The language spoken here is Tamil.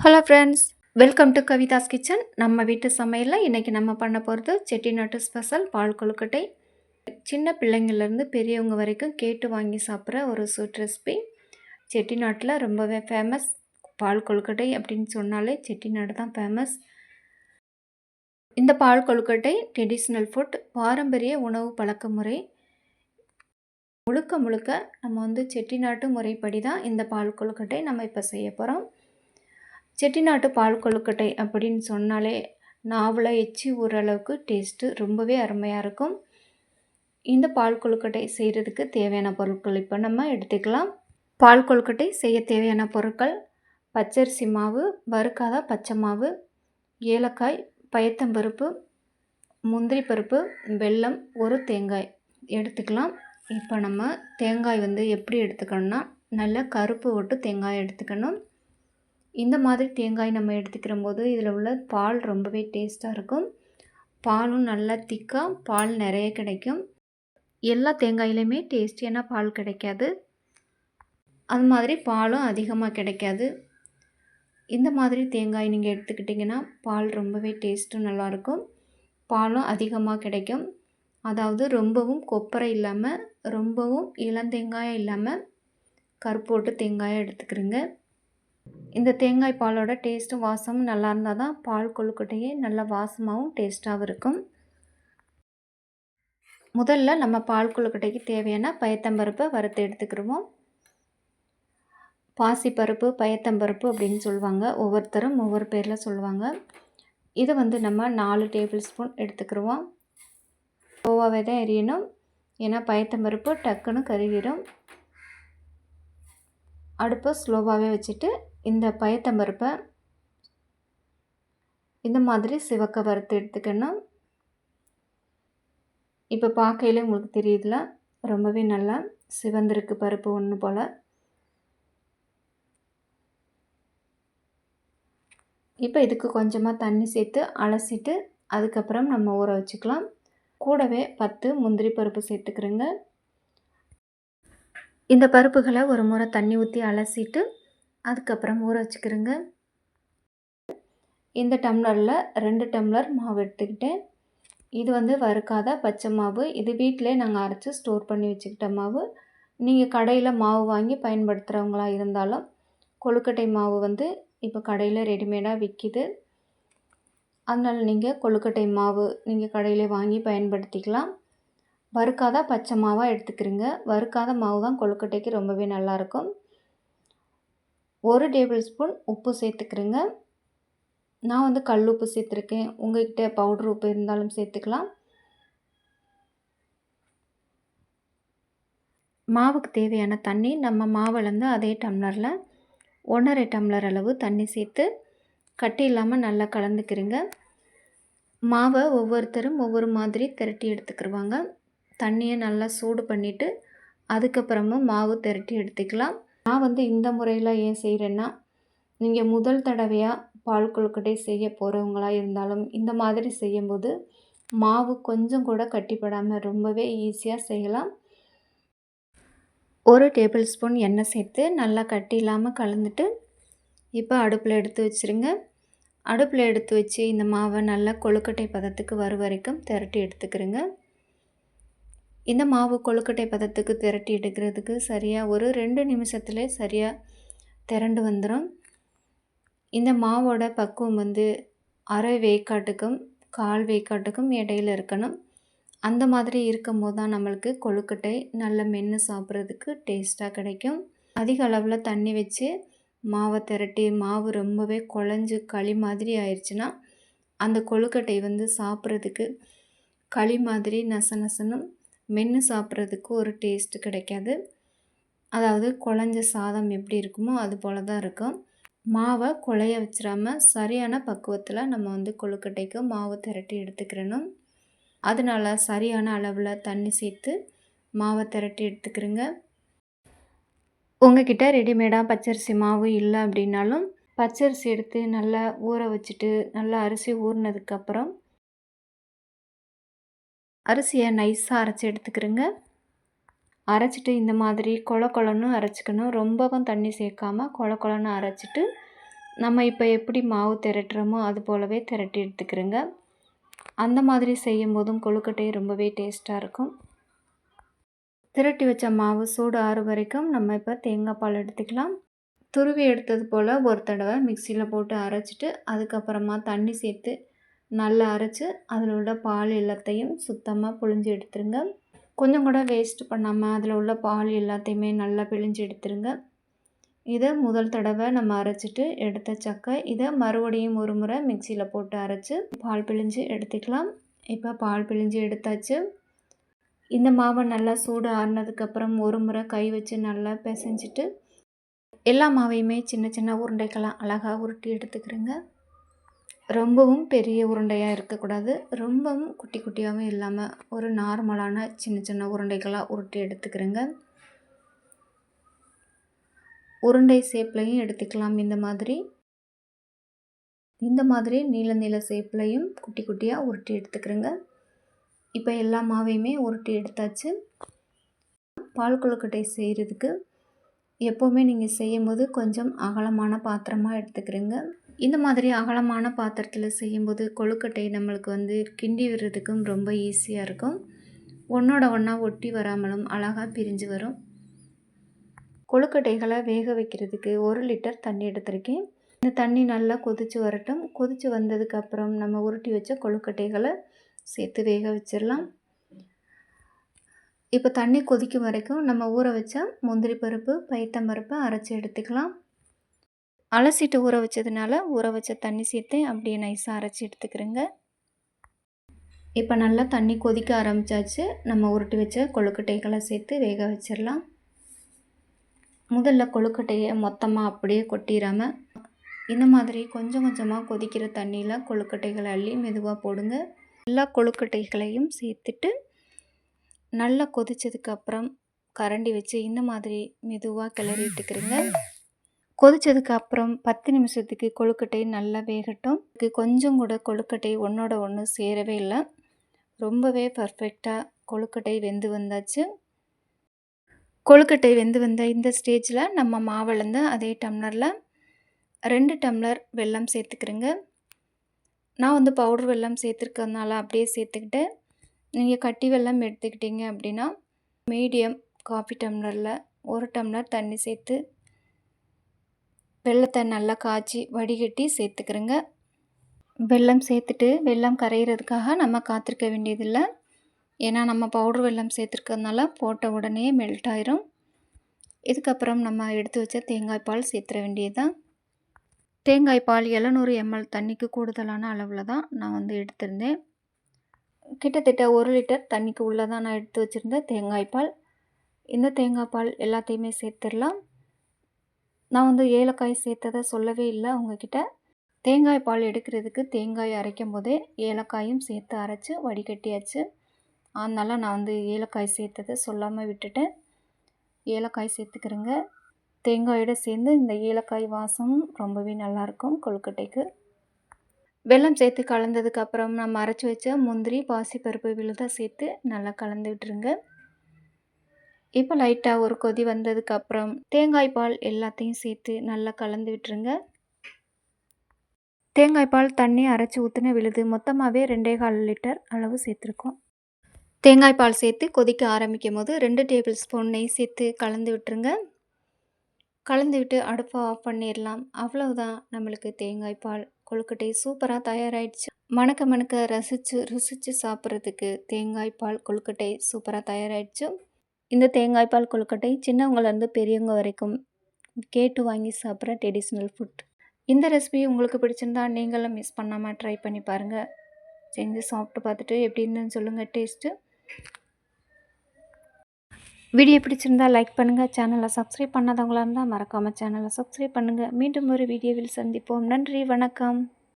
Hello friends welcome to Kavitha's kitchen நம்ம வீட்டு சமையலில் இன்றைக்கி நம்ம பண்ண போகிறது செட்டிநாட்டு ஸ்பெஷல் பால் கொழுக்கட்டை. சின்ன பிள்ளைங்கள்லேருந்து பெரியவங்க வரைக்கும் கேட்டு வாங்கி சாப்பிட்ற ஒரு ஸ்வீட் ரெசிபி செட்டிநாட்டில் ரொம்பவே ஃபேமஸ் பால் கொழுக்கட்டை அப்படின்னு சொன்னாலே செட்டிநாடு தான் ஃபேமஸ் இந்த பால் கொழுக்கட்டை ட்ரெடிஷ்னல் ஃபுட் பாரம்பரிய உணவு பழக்க முறை. முழுக்க முழுக்க நம்ம வந்து செட்டிநாட்டு முறைப்படி தான் இந்த பால் கொழுக்கட்டை நம்ம இப்போ செய்ய போகிறோம் செட்டிநாட்டு பால் கொழுக்கட்டை அப்படின்னு சொன்னாலே நாவல எச்சி ஓரளவுக்கு டேஸ்ட்டு ரொம்பவே அருமையாக இருக்கும். இந்த பால் கொழுக்கட்டை செய்கிறதுக்கு தேவையான பொருட்கள் இப்போ நம்ம எடுத்துக்கலாம். பால் கொழுக்கட்டை செய்ய தேவையான பொருட்கள் பச்சரிசி மாவு வறுக்காத பச்சை மாவு ஏலக்காய் பயத்தம்பருப்பு முந்திரி பருப்பு வெல்லம் ஒரு தேங்காய் எடுத்துக்கலாம். இப்போ நம்ம தேங்காய் வந்து எப்படி எடுத்துக்கணும்னா நல்ல கருப்பு ஒட்டு தேங்காய் எடுத்துக்கணும். இந்த மாதிரி தேங்காய் நம்ம எடுத்துக்கிற போது இதில் உள்ள பால் ரொம்பவே டேஸ்ட்டாக இருக்கும். பாலும் நல்லா திக்காக பால் நிறைய கிடைக்கும். எல்லா தேங்காயிலையுமே டேஸ்டியான பால் கிடைக்காது. அது மாதிரி பாலும் அதிகமாக கிடைக்காது. இந்த மாதிரி தேங்காய் நீங்கள் எடுத்துக்கிட்டிங்கன்னா பால் ரொம்பவே டேஸ்ட்டும் நல்லாயிருக்கும். பாலும் அதிகமாக கிடைக்கும். அதாவது ரொம்பவும் கொப்பரை இல்லாமல் ரொம்பவும் இளந்தேங்காயம் இல்லாமல் கருப்போட்டு தேங்காயை எடுத்துக்கிறேங்க. இந்த தேங்காய் பாலோட டேஸ்ட்டும் வாசமும் நல்லா இருந்தால் தான் பால் கொழுக்கட்டையே நல்ல வாசமாகவும் டேஸ்ட்டாகவும் இருக்கும். முதல்ல நம்ம பால் கொழுக்கட்டைக்கு தேவையான பயத்தம்பருப்பை வறுத்து எடுத்துக்கிடுவோம் பாசிப்பருப்பு பயத்தம்பருப்பு அப்படின்னு சொல்லுவாங்க. ஒவ்வொருத்தரும் ஒவ்வொரு பேரில் சொல்லுவாங்க. இதை வந்து நம்ம நாலு டேபிள் ஸ்பூன் எடுத்துக்கிடுவோம் கோவாவே தான் எரியணும். ஏன்னா பயத்தம்பருப்பு டக்குன்னு கருகிடும் அடுப்பை ஸ்லோவாகவே வச்சுட்டு இந்த பயத்தம்பருப்பை இந்த மாதிரி சிவக்க வறுத்து எடுத்துக்கணும் இப்போ பார்க்கையில் உங்களுக்கு தெரியுதுல ரொம்பவே நல்லா சிவந்திருக்கு பருப்பு ஒன்று போல். இப்போ இதுக்கு கொஞ்சமாக தண்ணி சேர்த்து அலசிட்டு அதுக்கப்புறம் நம்ம ஊற வச்சுக்கலாம். கூடவே பத்து முந்திரி பருப்பு சேர்த்துக்கிறோங்க. இந்த பருப்புகளை ஒரு முறை தண்ணி ஊற்றி அலசிட்டு அதுக்கப்புறம் ஊற வச்சுக்கிறேங்க. இந்த டம்ளரில் ரெண்டு டம்ளர் மாவு எடுத்துக்கிட்டேன். இது வந்து வறுக்காத பச்சை மாவு. இது வீட்டிலே நாங்கள் அரைச்சி ஸ்டோர் பண்ணி வச்சுக்கிட்ட மாவு. நீங்கள் கடையில் மாவு வாங்கி பயன்படுத்துகிறவங்களா இருந்தாலும் கொழுக்கட்டை மாவு வந்து இப்போ கடையில் ரெடிமேடாக விற்கிது அதனால் நீங்கள் கொழுக்கட்டை மாவு நீங்கள் கடையில் வாங்கி பயன்படுத்திக்கலாம். வறுக்காத பச்சை மாவாக எடுத்துக்கிறீங்க. வறுக்காத மாவு தான் கொழுக்கட்டைக்கு ரொம்பவே நல்லாயிருக்கும் ஒரு டேபிள் ஸ்பூன் உப்பு சேர்த்துக்கிறேங்க. நான் வந்து கல் உப்பு சேர்த்துருக்கேன். உங்கள்கிட்ட பவுட்ரு உப்பு இருந்தாலும் சேர்த்துக்கலாம். மாவுக்கு தேவையான தண்ணி நம்ம மாவுலேருந்து அதே டம்ளரில் ஒன்றரை டம்ளர் அளவு தண்ணி சேர்த்து கட்டி இல்லாமல் நல்லா கலந்துக்கிறீங்க. மாவை ஒவ்வொருத்தரும் ஒவ்வொரு மாதிரி திரட்டி எடுத்துக்கிடுவாங்க தண்ணியை நல்லா சூடு பண்ணிவிட்டு அதுக்கப்புறமும் மாவு திரட்டி எடுத்துக்கலாம். நான் வந்து இந்த முறையில் ஏன் செய்கிறேன்னா நீங்கள் முதல் தடவையாக பால் கொழுக்கட்டை செய்ய போகிறவங்களாக இருந்தாலும் இந்த மாதிரி செய்யும்போது மாவு கொஞ்சம் கூட கட்டிப்படாமல் ரொம்பவே ஈஸியாக செய்யலாம். ஒரு டேபிள் ஸ்பூன் எண்ணெய் சேர்த்து நல்லா கட்டி இல்லாமல் கலந்துட்டு இப்போ அடுப்பில் எடுத்து வச்சுருங்க. அடுப்பில் எடுத்து வச்சு இந்த மாவை நல்லா கொழுக்கட்டை பதத்துக்கு வர வரைக்கும் திரட்டி எடுத்துக்கிறேங்க. இந்த மாவு கொழுக்கட்டை பதத்துக்கு திரட்டி எடுக்கிறதுக்கு சரியாக ஒரு ரெண்டு நிமிஷத்துல சரியாக திரண்டு வந்துடும் இந்த மாவோட பக்குவம் வந்து அரை வேக்காட்டுக்கும் கால் வேக்காட்டுக்கும் இடையில இருக்கணும். அந்த மாதிரி இருக்கும்போது தான் நம்மளுக்கு கொழுக்கட்டை நல்ல மென்று சாப்பிட்றதுக்கு டேஸ்ட்டாக கிடைக்கும். அதிக அளவில் தண்ணி வச்சு மாவை திரட்டி மாவு ரொம்பவே குழஞ்சி களி மாதிரி ஆயிடுச்சுன்னா அந்த கொழுக்கட்டை வந்து சாப்பிட்றதுக்கு களி மாதிரி நச நசனும் மென்று சாப்பிட்றதுக்கு ஒரு டேஸ்ட்டு கிடைக்காது. அதாவது குழஞ்ச சாதம் எப்படி இருக்குமோ அது போல் தான் இருக்கும். மாவை குழைய வச்சிடாம சரியான பக்குவத்தில் நம்ம வந்து கொழுக்கட்டைக்கு மாவு திரட்டி எடுத்துக்கிறணும். அதனால் சரியான அளவில் தண்ணி சேர்த்து மாவை திரட்டி எடுத்துக்கிறோங்க. உங்ககிட்ட ரெடிமேடாக பச்சரிசி மாவு இல்லை அப்படின்னாலும் பச்சரிசி எடுத்து நல்லா ஊற வச்சுட்டு நல்லா அரிசி ஊறினதுக்கப்புறம் அரிசியை நைஸாக அரைச்சி எடுத்துக்கிறேங்க. அரைச்சிட்டு இந்த மாதிரி கொல கொலன்னு அரைச்சிக்கணும். ரொம்பவும் தண்ணி சேர்க்காம கொல கொலன்னு அரைச்சிட்டு நம்ம இப்போ எப்படி மாவு திரட்டுறோமோ அது போலவே திரட்டி எடுத்துக்கிறோங்க. அந்த மாதிரி செய்யும் போதும் கொழுக்கட்டை ரொம்பவே டேஸ்ட்டாக இருக்கும். திரட்டி வச்ச மாவு சூடு ஆறு வரைக்கும் நம்ம இப்போ தேங்காய் பால் எடுத்துக்கலாம். துருவி எடுத்தது போல் ஒரு தடவை மிக்சியில் போட்டு அரைச்சிட்டு அதுக்கப்புறமா தண்ணி சேர்த்து நல்லா அரைச்சி அதில் உள்ள பால் எல்லாத்தையும் சுத்தமாக புழிஞ்சு எடுத்துருங்க. கொஞ்சம் கூட வேஸ்ட் பண்ணாமல் அதில் உள்ள பால் எல்லாத்தையுமே நல்லா பிழிஞ்சு எடுத்துருங்க. இதை முதல் தடவை நம்ம அரைச்சிட்டு எடுத்த சக்கை இதை மறுபடியும் ஒரு முறை மிக்சியில் போட்டு அரைச்சி பால் பிழிஞ்சு எடுத்துக்கலாம். இப்போ பால் பிழிஞ்சு எடுத்தாச்சு. இந்த மாவை நல்லா சூடு ஆறுனதுக்கப்புறம் ஒரு முறை கை வச்சு நல்லா பிசைஞ்சிட்டு எல்லா மாவையுமே சின்ன சின்ன உருண்டைக்கெல்லாம் அழகாக உருட்டி எடுத்துக்கிறேங்க. ரொம்பவும் பெரிய உருண்டையாக இருக்கக்கூடாது. ரொம்பவும் குட்டி குட்டியாகவும் இல்லாமல் ஒரு நார்மலான சின்ன சின்ன உருண்டைகளாக உருட்டி எடுத்துக்கிறேங்க. உருண்டை ஷேப்லையும் எடுத்துக்கலாம் இந்த மாதிரி. இந்த மாதிரி நீல நீல ஷேப்லையும் குட்டி குட்டியாக உருட்டி எடுத்துக்கிறேங்க. இப்போ எல்லா மாவையுமே உருட்டி எடுத்தாச்சு. பால் கொழுக்கட்டை செய்கிறதுக்கு எப்போவுமே நீங்கள் செய்யும்போது கொஞ்சம் அகலமான பாத்திரமாக எடுத்துக்கிறேங்க. இந்த மாதிரி அகலமான பாத்திரத்தில் செய்யும்போது கொழுக்கட்டை நம்மளுக்கு வந்து கிண்டி விடுறதுக்கும் ரொம்ப ஈஸியாக இருக்கும். ஒன்றோட ஒன்றா ஒட்டி வராமலும் அழகாக பிரிஞ்சு வரும். கொழுக்கட்டைகளை வேக வைக்கிறதுக்கு ஒரு லிட்டர் தண்ணி எடுத்திருக்கேன். இந்த தண்ணி நல்லா கொதித்து வரட்டும். கொதித்து வந்ததுக்கப்புறம் நம்ம உருட்டி வச்ச கொழுக்கட்டைகளை சேர்த்து வேக வச்சிடலாம். இப்போ தண்ணி கொதிக்கும் வரைக்கும் நம்ம ஊற வச்ச முந்திரி பருப்பு பயத்தம்பருப்பை அரைச்சி எடுத்துக்கலாம். அலசிட்டு ஊற வச்சதுனால ஊற வச்ச தண்ணி சேர்த்து அப்படியே நைஸாக அரைச்சி எடுத்துக்கிறேங்க. இப்போ நல்லா தண்ணி கொதிக்க ஆரம்பித்தாச்சு நம்ம உருட்டி வச்ச கொழுக்கட்டைகளை சேர்த்து வேக வச்சிடலாம். முதல்ல கொழுக்கட்டையை மொத்தமாக அப்படியே கொட்டிடாமல் இந்த மாதிரி கொஞ்சம் கொஞ்சமாக கொதிக்கிற தண்ணியில் கொழுக்கட்டைகளை அள்ளி மெதுவாக போடுங்க. எல்லா கொழுக்கட்டைகளையும் சேர்த்துட்டு நல்லா கொதித்ததுக்கப்புறம் கரண்டி வச்சு இந்த மாதிரி மெதுவாக கிளறிட்டுக்கிறீங்க கொதித்ததுக்கு அப்புறம் பத்து நிமிஷத்துக்கு கொழுக்கட்டை நல்லா வேகட்டும். கொஞ்சம் கூட கொழுக்கட்டை ஒன்றோட ஒன்று சேரவே இல்லை. ரொம்பவே பர்ஃபெக்டாக கொழுக்கட்டை வெந்து வந்தாச்சு. கொழுக்கட்டை வெந்து வந்த இந்த ஸ்டேஜில் நம்ம மாவிளந்து அதே டம்ளரில் ரெண்டு டம்ளர் வெல்லம் சேர்த்துக்கிறேங்க நான் வந்து பவுட்ரு வெல்லம் சேர்த்துருக்கறதுனால அப்படியே சேர்த்துக்கிட்டு நீங்கள் கட்டி வெல்லம் எடுத்துக்கிட்டீங்க அப்படின்னா மீடியம் காஃபி டம்ளரில் ஒரு டம்ளர் தண்ணி சேர்த்து வெள்ளத்தை நல்லா காய்ச்சி வடிகட்டி சேர்த்துக்கிறோங்க. வெள்ளம் சேர்த்துட்டு வெள்ளம் கரைகிறதுக்காக நம்ம காத்திருக்க வேண்டியதில்லை. ஏன்னா நம்ம பவுட்ரு வெல்லம் சேர்த்துருக்கறதுனால போட்ட உடனே மெல்ட் ஆயிரும். இதுக்கப்புறம் நம்ம எடுத்து வச்ச தேங்காய் பால் சேர்த்துற வேண்டியது தான் தேங்காய் பால் எழுநூறு எம்எல் தண்ணிக்கு கூடுதலான அளவில் தான் நான் வந்து எடுத்திருந்தேன். கிட்டத்தட்ட ஒரு லிட்டர் தண்ணிக்கு உள்ளே தான் நான் எடுத்து வச்சுருந்தேன் தேங்காய் பால். இந்த தேங்காய் பால் எல்லாத்தையுமே சேர்த்துடலாம். நான் வந்து ஏலக்காய் சேர்த்ததை சொல்லவே இல்லை உங்ககிட்ட தேங்காய் பால் எடுக்கிறதுக்கு தேங்காய் அரைக்கும் போதே ஏலக்காயும் சேர்த்து அரைச்சி வடிகட்டியாச்சு. அதனால் நான் வந்து ஏலக்காய் சேர்த்ததை சொல்லாமல் விட்டுட்டேன். ஏலக்காய் சேர்த்துக்கிறேங்க. தேங்காயோடு சேர்ந்து இந்த ஏலக்காய் வாசம் ரொம்பவே நல்லாயிருக்கும் கொழுக்கட்டைக்கு. வெல்லம் சேர்த்து கலந்ததுக்கப்புறம் நம்ம அரைச்சி வச்ச முந்திரி பாசிப்பருப்பு விழுதாக சேர்த்து நல்லா கலந்து விட்டுருங்க. இப்போ லைட்டாக ஒரு கொதி வந்ததுக்கப்புறம் தேங்காய் பால் எல்லாத்தையும் சேர்த்து நல்லா கலந்து விட்டுருங்க. தேங்காய் பால் தண்ணி அரைச்சி ஊற்றின விழுது மொத்தமாகவே ரெண்டே கால் லிட்டர் அளவு சேர்த்துருக்கோம். தேங்காய் பால் சேர்த்து கொதிக்க ஆரம்பிக்கும் போது ரெண்டு டேபிள் ஸ்பூன் நெய் சேர்த்து கலந்து விட்டுருங்க. கலந்து விட்டு அடுப்பை ஆஃப் பண்ணிடலாம் அவ்வளவுதான் நம்மளுக்கு தேங்காய் பால். கொழுக்கட்டை சூப்பராக தயாராகிடுச்சு மணக்க மணக்க ரசித்து ருசித்து சாப்பிட்றதுக்கு தேங்காய் பால் கொழுக்கட்டை சூப்பராக தயாராகிடுச்சு இந்த தேங்காய் பால் கொழுக்கட்டை சின்னவங்கலேருந்து பெரியவங்க வரைக்கும் கேட்டு வாங்கி சாப்பிட்ற ட்ரெடிஷ்னல் ஃபுட் இந்த ரெசிபி உங்களுக்கு பிடிச்சிருந்தா நீங்களும் மிஸ் பண்ணாமல் ட்ரை பண்ணி பாருங்கள் செஞ்சு சாப்பிட்டு பார்த்துட்டு எப்படி இருந்துன்னு சொல்லுங்கள் டேஸ்ட்டு வீடியோ பிடிச்சிருந்தா லைக் பண்ணுங்கள் சேனலை சப்ஸ்கிரைப் பண்ணாதவங்களாக இருந்தால் மறக்காமல் சேனலை சப்ஸ்கிரைப் பண்ணுங்கள் மீண்டும் ஒரு வீடியோவில் சந்திப்போம். நன்றி வணக்கம்.